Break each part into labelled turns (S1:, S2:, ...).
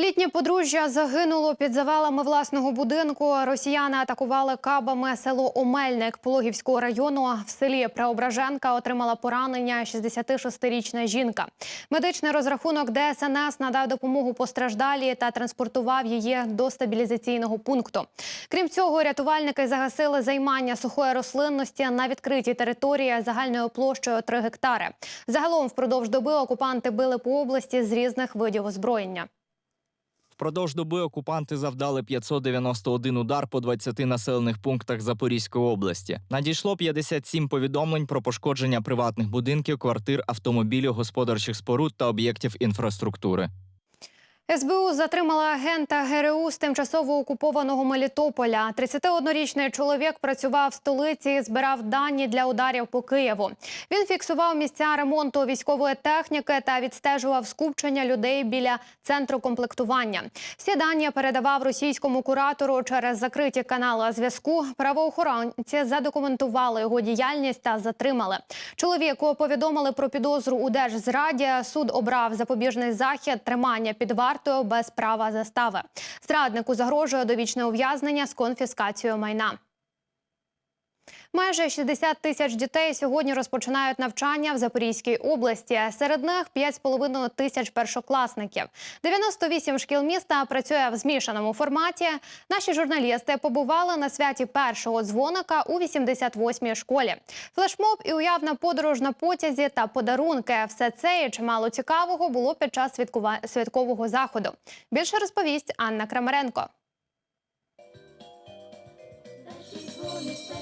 S1: Літнє подружжя загинуло під завалами власного будинку. Росіяни атакували кабами село Омельник Пологівського району. В селі Преображенка отримала поранення 66-річна жінка. Медичний розрахунок ДСНС надав допомогу постраждалій та транспортував її до стабілізаційного пункту. Крім цього, рятувальники загасили займання сухої рослинності на відкритій території загальною площею 3 гектари. Загалом впродовж доби окупанти били по області з різних видів озброєння.
S2: Впродовж доби окупанти завдали 591 удар по 20 населених пунктах Запорізької області. Надійшло 57 повідомлень про пошкодження приватних будинків, квартир, автомобілів, господарчих споруд та об'єктів інфраструктури.
S1: СБУ затримала агента ГРУ з тимчасово окупованого Мелітополя. 31-річний чоловік працював в столиці і збирав дані для ударів по Києву. Він фіксував місця ремонту військової техніки та відстежував скупчення людей біля центру комплектування. Всі дані передавав російському куратору через закриті канали зв'язку. Правоохоронці задокументували його діяльність та затримали. Чоловіку повідомили про підозру у держзраді. Суд обрав запобіжний захід тримання під вартою без права застави. Зраднику загрожує довічне ув'язнення з конфіскацією майна. Майже 60 тисяч дітей сьогодні розпочинають навчання в Запорізькій області. Серед них 5,5 тисяч першокласників. 98 шкіл міста працює в змішаному форматі. Наші журналісти побували на святі першого дзвоника у 88-й школі. Флешмоб і уявна подорож на потязі та подарунки. Все це і чимало цікавого було під час святкового заходу. Більше розповість Анна Крамаренко.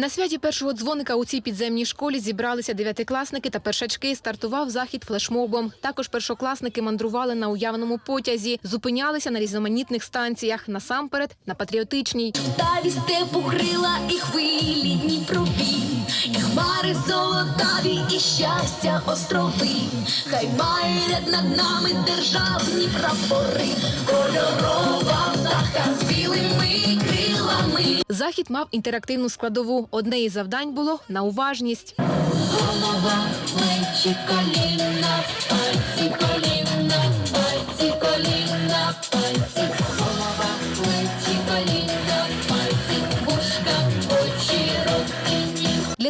S3: На святі першого дзвоника у цій підземній школі зібралися дев'ятикласники та першачки. Стартував захід флешмобом. Також першокласники мандрували на уявному потязі, зупинялися на різноманітних станціях. Насамперед на патріотичній.
S4: Таві степу крила і хвилі Дніпрові, і хмари золотаві, і щастя острови. Хай має над нами державні прапори, кольорова птаха з білими.
S3: Захід мав інтерактивну складову. Одне із завдань було на уважність.
S4: Голова, плечі, коліна, пальці, коліна,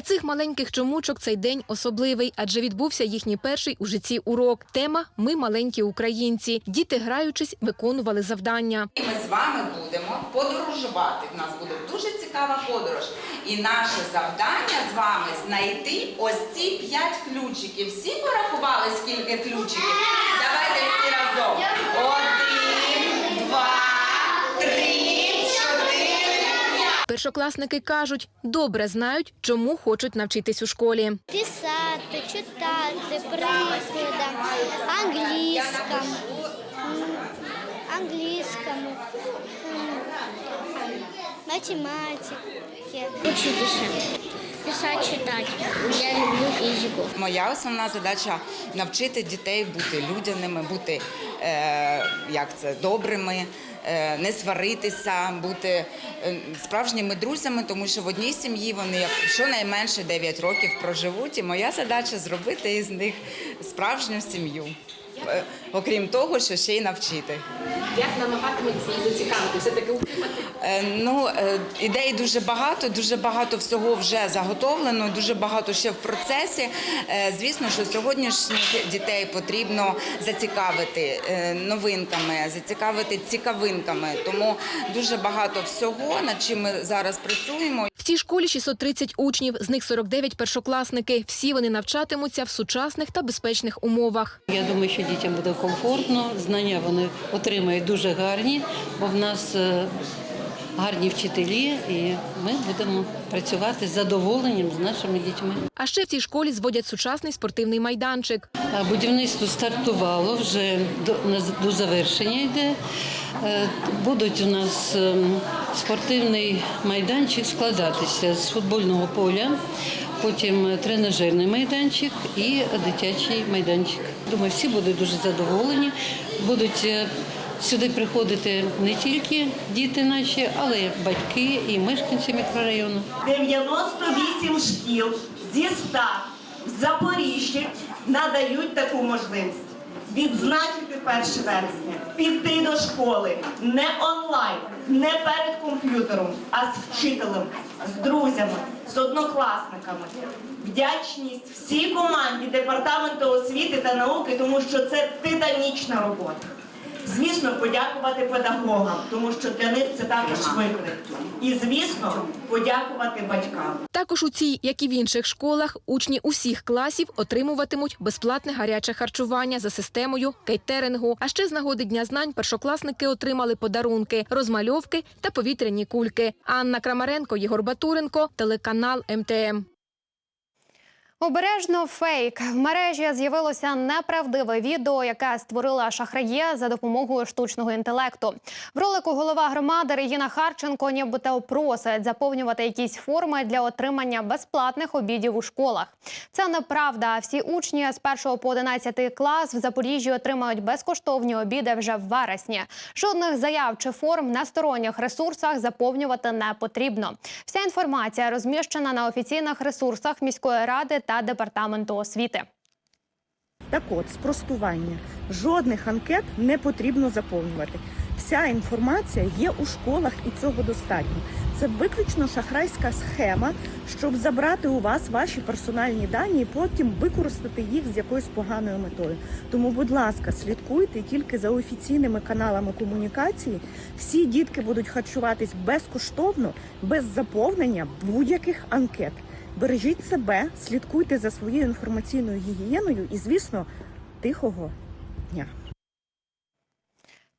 S3: Для цих маленьких чомучок цей день особливий, адже відбувся їхній перший у житті урок. Тема Ми маленькі українці. Діти, граючись, виконували завдання.
S5: І ми з вами будемо подорожувати. У нас буде дуже цікава подорож. І наше завдання з вами знайти ось ці п'ять ключиків. Всі порахували, скільки ключиків? Давайте всі разом. Один,
S3: Першокласники кажуть, добре знають, чому хочуть навчитись у школі.
S6: писати, читати, прикладам, англійському, англійська, англійському, м. Учитися, писати, читати. Я люблю фізику.
S5: Моя основна задача навчити дітей бути людяними, бути е, як це добрими. е, Не сваритися, бути е, справжніми друзями, тому що в одній сім'ї вони щонайменше 9 років проживуть. І моя задача зробити із них справжню сім'ю. Е, Окрім того, що ще й навчити.
S3: Як намагатиметься зацікавити? Все таки
S5: Е, Ну, е, ідей дуже багато, дуже багато всього вже заготовлено, дуже багато ще в процесі. Звісно, що сьогоднішніх дітей потрібно зацікавити новинками, зацікавити цікавинками. Тому дуже багато всього, над чим ми зараз працюємо.
S3: Цій школі 630 учнів, з них 49 першокласники. Всі вони навчатимуться в сучасних та безпечних умовах.
S7: Я думаю, що дітям буде комфортно, знання вони отримають дуже гарні, бо в нас е, гарні вчителі, і ми будемо працювати з задоволенням з нашими дітьми.
S3: А ще в цій школі зводять сучасний спортивний майданчик.
S7: Будівництво стартувало вже до, до завершення йде. Е, Будуть у нас ем, спортивний майданчик складатися з футбольного поля, потім тренажерний майданчик і дитячий майданчик. Думаю, всі будуть дуже задоволені, будуть е, сюди приходити не тільки діти наші, але й батьки і мешканці мікрорайону.
S8: 98 шкіл зі 100 в Запоріжжі надають таку можливість. Відзначити 1 вересня, піти до школи не онлайн, не перед комп'ютером, а з вчителем, з друзями, з однокласниками. Вдячність всій команді департаменту освіти та науки, тому що це титанічна робота. Звісно, подякувати педагогам, тому що для них це також виклик. І звісно, подякувати батькам.
S3: Також у цій, як і в інших школах, учні усіх класів отримуватимуть безплатне гаряче харчування за системою кейтерингу. А ще з нагоди Дня знань першокласники отримали подарунки, розмальовки та повітряні кульки. Анна Крамаренко, Єгор Батуренко, телеканал МТМ.
S1: Обережно фейк в мережі з'явилося неправдиве відео, яке створила шахрає за допомогою штучного інтелекту. В ролику голова громади Регіна Харченко нібито просить заповнювати якісь форми для отримання безплатних обідів у школах. Це неправда. Всі учні з 1 по 11 клас в Запоріжжі отримають безкоштовні обіди вже в вересні. Жодних заяв чи форм на сторонніх ресурсах заповнювати не потрібно. Вся інформація розміщена на офіційних ресурсах міської ради та департаменту освіти.
S9: Так от, спростування. Жодних анкет не потрібно заповнювати. Вся інформація є у школах і цього достатньо. Це виключно шахрайська схема, щоб забрати у вас ваші персональні дані і потім використати їх з якоюсь поганою метою. Тому, будь ласка, слідкуйте тільки за офіційними каналами комунікації. Всі дітки будуть харчуватись безкоштовно, без заповнення будь-яких анкет. Бережіть себе, слідкуйте за своєю інформаційною гігієною і, звісно, тихого дня.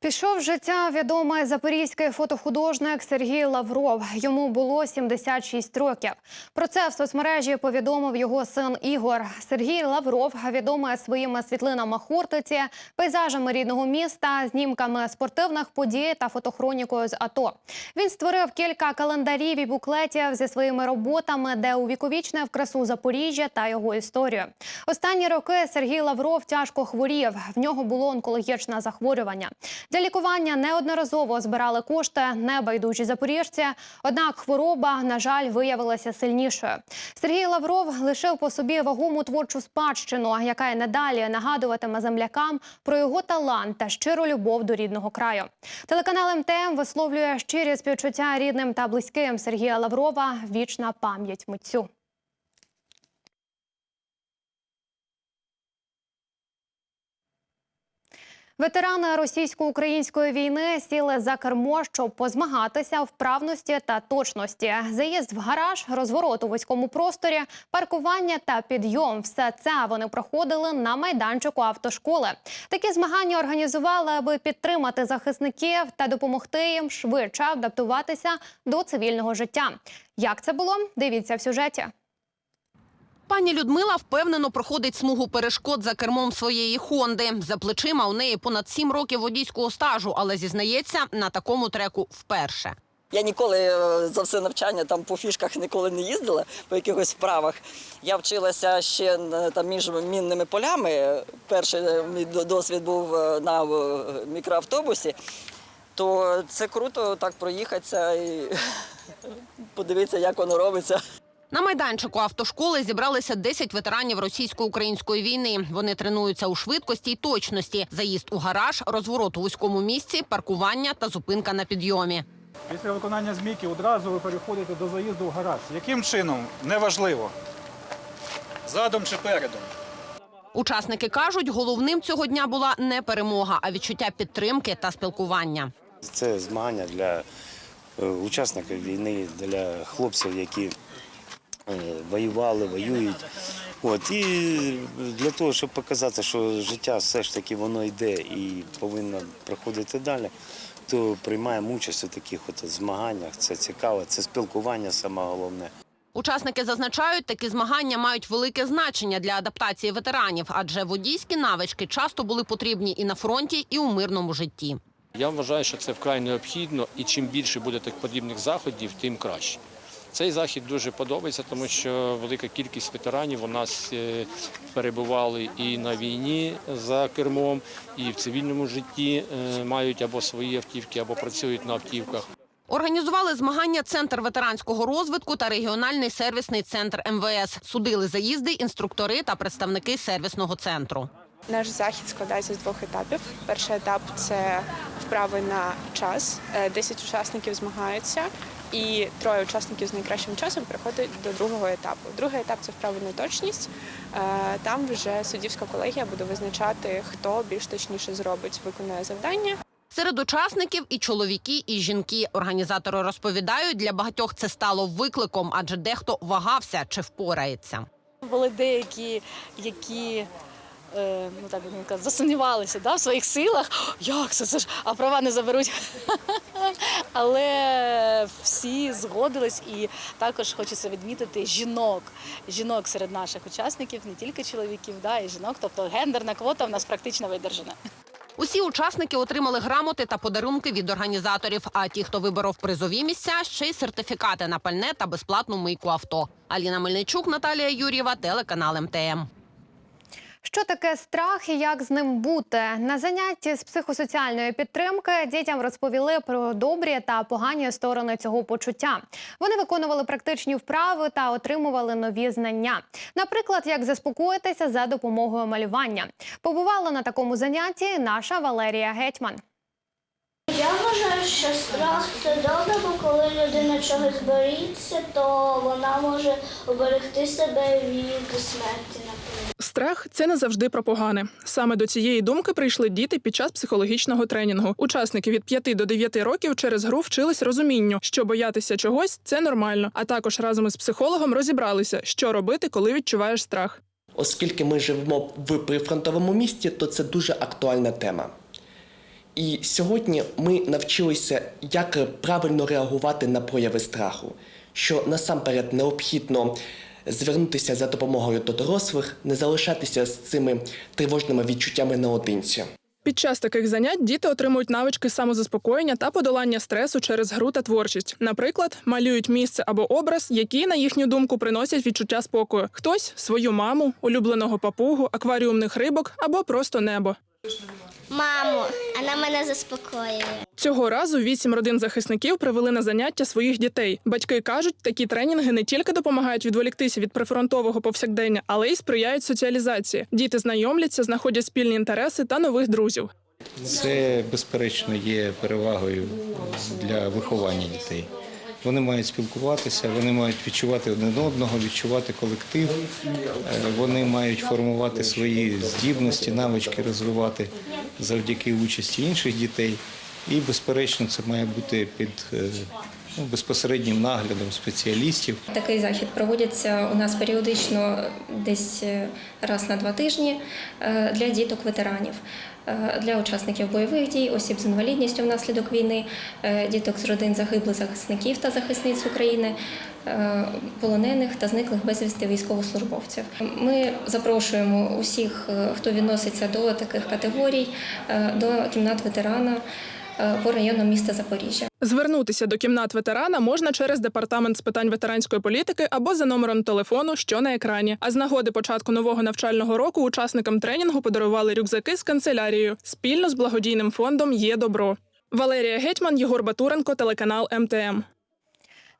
S1: Пішов життя відомий запорізький фотохудожник Сергій Лавров. Йому було 76 років. Про це в соцмережі повідомив його син Ігор. Сергій Лавров відомий своїми світлинами Хортиці, пейзажами рідного міста, знімками спортивних подій та фотохронікою з АТО. Він створив кілька календарів і буклетів зі своїми роботами, де увіковічнив красу Запоріжжя та його історію. Останні роки Сергій Лавров тяжко хворів. В нього було онкологічне захворювання. Для лікування неодноразово збирали кошти небайдужі запоріжці. Однак хвороба, на жаль, виявилася сильнішою. Сергій Лавров лишив по собі вагому творчу спадщину, яка й надалі нагадуватиме землякам про його талант та щиру любов до рідного краю. Телеканал МТМ висловлює щирі співчуття рідним та близьким Сергія Лаврова. Вічна пам'ять митцю. Ветерани російсько-української війни сіли за кермо, щоб позмагатися в вправності та точності. Заїзд в гараж, розворот у вузькому просторі, паркування та підйом. Все це вони проходили на майданчику автошколи. Такі змагання організували, аби підтримати захисників та допомогти їм швидше адаптуватися до цивільного життя. Як це було? Дивіться в сюжеті.
S10: Пані Людмила впевнено проходить смугу перешкод за кермом своєї Хонди. За плечима у неї понад сім років водійського стажу, але зізнається, на такому треку вперше.
S11: Я ніколи е, за все навчання там по фішках ніколи не їздила по якихось вправах. Я вчилася ще е, там між мінними полями. Перший е, мій досвід був на мікроавтобусі. То це круто так проїхатися і подивитися, як воно робиться.
S10: На майданчику автошколи зібралися 10 ветеранів російсько-української війни. Вони тренуються у швидкості й точності. Заїзд у гараж, розворот у вузькому місці, паркування та зупинка на підйомі.
S12: Після виконання змійки одразу ви переходите до заїзду в гараж. Яким чином? Неважливо. Задом чи передом.
S10: Учасники кажуть, головним цього дня була не перемога, а відчуття підтримки та спілкування.
S13: Це змагання для е, учасників війни, для хлопців, які воювали, воюють. От, і для того, щоб показати, що життя все ж таки воно йде і повинно проходити далі, то приймаємо участь у таких от змаганнях. Це цікаво, це спілкування саме головне.
S10: Учасники зазначають, такі змагання мають велике значення для адаптації ветеранів, адже водійські навички часто були потрібні і на фронті, і у мирному житті.
S14: Я вважаю, що це вкрай необхідно, і чим більше буде таких подібних заходів, тим краще. Цей захід дуже подобається, тому що велика кількість ветеранів у нас е, перебували і на війні за кермом, і в цивільному житті е, мають або свої автівки, або працюють на автівках.
S10: Організували змагання Центр ветеранського розвитку та регіональний сервісний центр МВС. Судили заїзди, інструктори та представники сервісного центру.
S15: Наш захід складається з двох етапів. Перший етап це вправи на час. Е, 10 учасників змагаються, і троє учасників з найкращим часом приходять до другого етапу. Другий етап це вправи на точність. Е, Там вже суддівська колегія буде визначати, хто більш точніше зробить, виконує завдання.
S10: Серед учасників і чоловіки, і жінки. Організатори розповідають, для багатьох це стало викликом, адже дехто вагався чи впорається.
S16: Були деякі, які ну так мовити, сказати, засумнівалися да, в своїх силах. Як це? це ж, а права не заберуть. Але всі згодились і також хочеться відмітити жінок. Жінок серед наших учасників, не тільки чоловіків, да, і жінок. Тобто гендерна квота в нас практично видержана.
S10: Усі учасники отримали грамоти та подарунки від організаторів. А ті, хто виборов призові місця, ще й сертифікати на пальне та безплатну мийку авто. Аліна Мельничук, Наталія Юрєва, телеканал МТМ.
S1: Що таке страх і як з ним бути? На занятті з психосоціальної підтримки дітям розповіли про добрі та погані сторони цього почуття. Вони виконували практичні вправи та отримували нові знання. Наприклад, як заспокоїтися за допомогою малювання. Побувала на такому занятті наша Валерія Гетьман.
S6: Вважаю, що страх це добре, бо коли людина чогось боїться, то вона може оберегти себе від смерті, наприклад.
S17: Страх це не завжди про погане. Саме до цієї думки прийшли діти під час психологічного тренінгу. Учасники від 5 до 9 років через гру вчились розумінню, що боятися чогось це нормально. А також разом із психологом розібралися, що робити, коли відчуваєш страх.
S18: Оскільки ми живемо в прифронтовому місті, то це дуже актуальна тема. І сьогодні ми навчилися, як правильно реагувати на прояви страху, що насамперед необхідно звернутися за допомогою до дорослих, не залишатися з цими тривожними відчуттями наодинці.
S17: Під час таких занять діти отримують навички самозаспокоєння та подолання стресу через гру та творчість. Наприклад, малюють місце або образ, які, на їхню думку, приносять відчуття спокою. Хтось свою маму, улюбленого папугу, акваріумних рибок або просто небо.
S6: Мамо, вона мене заспокоює.
S17: Цього разу вісім родин захисників привели на заняття своїх дітей. Батьки кажуть, такі тренінги не тільки допомагають відволіктися від прифронтового повсякдення, але й сприяють соціалізації. Діти знайомляться, знаходять спільні інтереси та нових друзів.
S19: Це безперечно є перевагою для виховання дітей. Вони мають спілкуватися, вони мають відчувати один одного, відчувати колектив. Е, Вони мають формувати свої здібності, навички розвивати завдяки участі інших дітей. І, безперечно, це має бути під е, безпосереднім наглядом спеціалістів.
S20: Такий захід проводиться у нас періодично десь е, раз на два тижні е, для діток-ветеранів, е, для учасників бойових дій, осіб з інвалідністю внаслідок війни, діток з родин загиблих захисників та захисниць України, полонених та зниклих безвісти військовослужбовців. Ми запрошуємо усіх, хто відноситься до таких категорій, до кімнат ветерана по району міста Запоріжжя.
S17: Звернутися до кімнат ветерана можна через департамент з питань ветеранської політики або за номером телефону, що на екрані. А з нагоди початку нового навчального року учасникам тренінгу подарували рюкзаки з канцелярією спільно з благодійним фондом Є добро. Валерія Гетьман, Єгор Батуренко, телеканал МТМ.